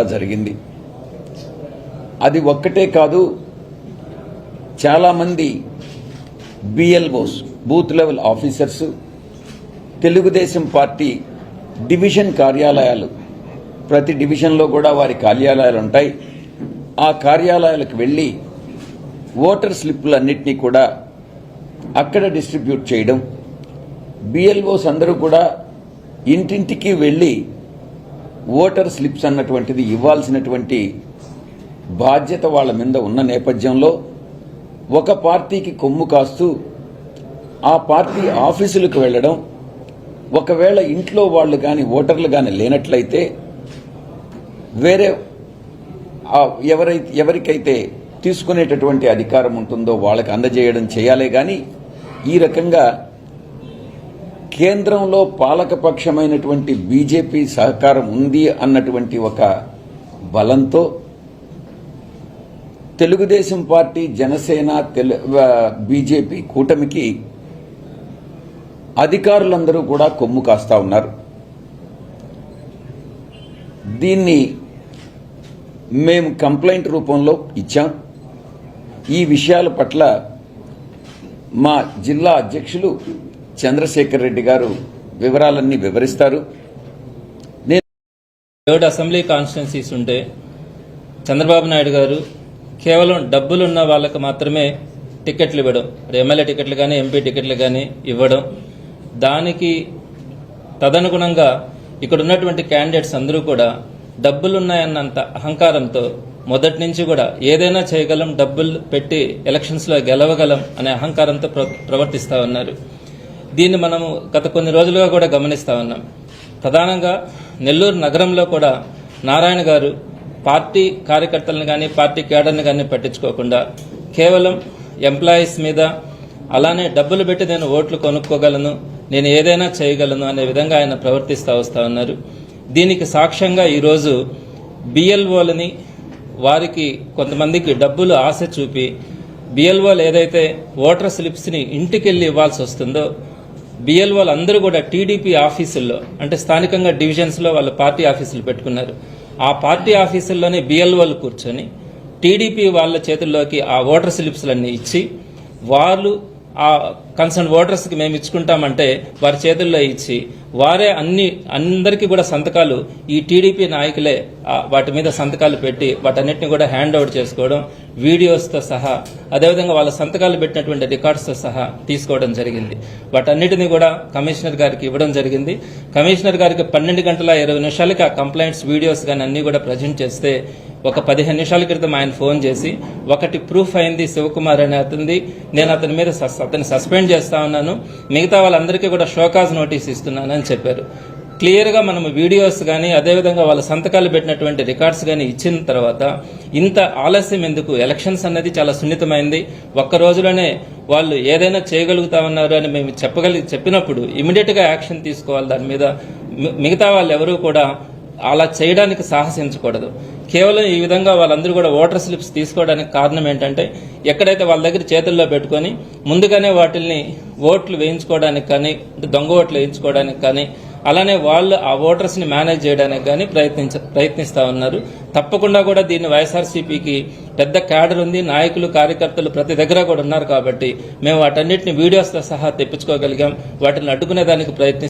జరిగింది. అది ఒక్కటే కాదు చాలామంది BLOs booth level officers Telugu Desam party division కార్యాలయాలు ప్రతి డివిజన్లో కూడా వారి కార్యాలయాలు ఉంటాయి. ఆ కార్యాలయాలకు వెళ్ళి ఓటర్ స్లిప్పులన్నింటినీ కూడా అక్కడ డిస్ట్రిబ్యూట్ చేయడం. బిఎల్ఓస్ అందరూ కూడా ఇంటింటికి వెళ్ళి ఓటర్ స్లిప్స్ అన్నటువంటిది ఇవ్వాల్సినటువంటి బాధ్యత వాళ్ళ మీద ఉన్న నేపథ్యంలో ఒక పార్టీకి కొమ్ము కాస్తూ ఆ పార్టీ ఆఫీసులకు వెళ్ళడం ఒకవేళ ఇంట్లో వాళ్ళు కానీ ఓటర్లు కానీ లేనట్లయితే వేరే ఎవరైతే ఎవరికైతే తీసుకునేటటువంటి అధికారం ఉంటుందో వాళ్ళకి అందజేయడం చేయాలే కానీ ఈ రకంగా కేంద్రంలో పాలకపక్షమైనటువంటి బీజేపీ సహకారం ఉంది అన్నటువంటి ఒక బలంతో తెలుగుదేశం పార్టీ జనసేన తెలు బీజేపీ కూటమికి అధికారులందరూ కూడా కొమ్ము కాస్తా ఉన్నారు. దీన్ని మేము కంప్లైంట్ రూపంలో ఇచ్చాం. ఈ విషయాల పట్ల మా జిల్లా అధ్యక్షులు చంద్రశేఖర్ రెడ్డి గారు వివరాలన్నీ వివరిస్తారు. నేను ఏడు అసెంబ్లీ కాన్స్టిట్యున్సీస్ ఉంటే చంద్రబాబు నాయుడు గారు కేవలం డబ్బులున్న వాళ్ళకు మాత్రమే టికెట్లు ఇవ్వడం ఎమ్మెల్యే టికెట్లు కానీ ఎంపీ టికెట్లు కానీ ఇవ్వడం. దానికి తదనుగుణంగా ఇక్కడ ఉన్నటువంటి క్యాండిడేట్స్ అందరూ కూడా డబ్బులున్నాయన్నంత అహంకారంతో మొదటి నుంచి కూడా ఏదైనా చేయగలం డబ్బులు పెట్టి ఎలక్షన్స్లో గెలవగలం అనే అహంకారంతో ప్ర- ప్రవర్తిస్తా ఉన్నారు. దీన్ని మనము గత కొన్ని రోజులుగా కూడా గమనిస్తా ఉన్నాం. ప్రధానంగా నెల్లూరు నగరంలో కూడా నారాయణ గారు పార్టీ కార్యకర్తలను కానీ పార్టీ కేడర్ని కానీ పట్టించుకోకుండా కేవలం ఎంప్లాయీస్ మీద అలానే డబ్బులు పెట్టి నేను ఓట్లు కొనుక్కోగలను నేను ఏదైనా చేయగలను అనే విధంగా ఆయన ప్రవర్తిస్తూ వస్తూ ఉన్నారు. దీనికి సాక్ష్యంగా ఈరోజు బిఎల్ఓలని వారికి కొంతమందికి డబ్బులు ఆశ చూపి బిఎల్ఓలు ఏదైతే ఓటర్ స్లిప్స్ని ఇంటికెళ్ళి ఇవ్వాల్సి వస్తుందో బిఎల్ఓలు అందరూ కూడా టీడీపీ ఆఫీసుల్లో అంటే స్థానికంగా డివిజన్స్లో వాళ్ళ పార్టీ ఆఫీసులు పెట్టుకున్నారు. ఆ పార్టీ ఆఫీసుల్లోనే బిఎల్ఓలు కూర్చొని టీడీపీ వాళ్ళ చేతుల్లోకి ఆ ఓటర్ స్లిప్స్లన్నీ ఇచ్చి వాళ్ళు ఆ కన్సర్న్ ఓటర్స్కి మేము ఇచ్చుకుంటామంటే వారి చేతుల్లో ఇచ్చి వారే అన్ని అందరికీ కూడా సంతకాలు ఈ టీడీపీ నాయకులే వాటి మీద సంతకాలు పెట్టి వాటన్నిటిని కూడా హ్యాండ్ ఓవర్ చేసుకోవడం వీడియోస్తో సహా అదేవిధంగా వాళ్ళ సంతకాలు పెట్టినటువంటి రికార్డ్స్తో సహా తీసుకోవడం జరిగింది. వాటన్నిటిని కూడా కమిషనర్ గారికి ఇవ్వడం జరిగింది. కమిషనర్ గారికి పన్నెండు గంటల ఇరవై నిమిషాలకి ఆ కంప్లైంట్స్ వీడియోస్ కానీ అన్ని కూడా ప్రజెంట్ చేస్తే ఒక పదిహేను నిమిషాల క్రితం ఆయన ఫోన్ చేసి ఒకటి ప్రూఫ్ అయింది శివకుమార్ అనే అతనిది. నేను అతని మీద సస్- అతన్ని సస్పెండ్ చేస్తా ఉన్నాను. మిగతా వాళ్ళందరికీ కూడా షోకాజ్ నోటీస్ ఇస్తున్నాను అని చెప్పారు. క్లియర్గా మనం వీడియోస్ కానీ అదేవిధంగా వాళ్ళ సంతకాలు పెట్టినటువంటి రికార్డ్స్ కానీ ఇచ్చిన తర్వాత ఇంత ఆలస్యం ఎందుకు? ఎలక్షన్స్ అన్నది చాలా సున్నితమైంది. ఒక్క రోజులోనే వాళ్ళు ఏదైనా చేయగలుగుతామన్నారు అని మేము చెప్పగలి చెప్పినప్పుడు ఇమీడియట్గా యాక్షన్ తీసుకోవాలి దాని మీద. మిగతా వాళ్ళు ఎవరూ కూడా అలా చేయడానికి సాహసించకూడదు. కేవలం ఈ విధంగా వాళ్ళందరూ కూడా ఓటర్ స్లిప్స్ తీసుకోవడానికి కారణం ఏంటంటే ఎక్కడైతే వాళ్ళ దగ్గర చేతుల్లో పెట్టుకొని ముందుగానే వాటిల్ని ఓట్లు వేయించుకోవడానికి కానీ అంటే దొంగ ఓట్లు వేయించుకోవడానికి కానీ అలానే వాళ్ళు ఆ ఓటర్స్ని మేనేజ్ చేయడానికి కానీ ప్రయత్నించ ప్రయత్నిస్తా ఉన్నారు. తప్పకుండా కూడా దీన్ని వైఎస్ఆర్సీపీకి పెద్ద క్యాడర్ ఉంది. నాయకులు కార్యకర్తలు ప్రతి దగ్గర కూడా ఉన్నారు కాబట్టి మేము వాటన్నిటిని వీడియోస్తో సహా తెప్పించుకోగలిగాం. వాటిని అడ్డుకునే దానికి ప్రయత్ని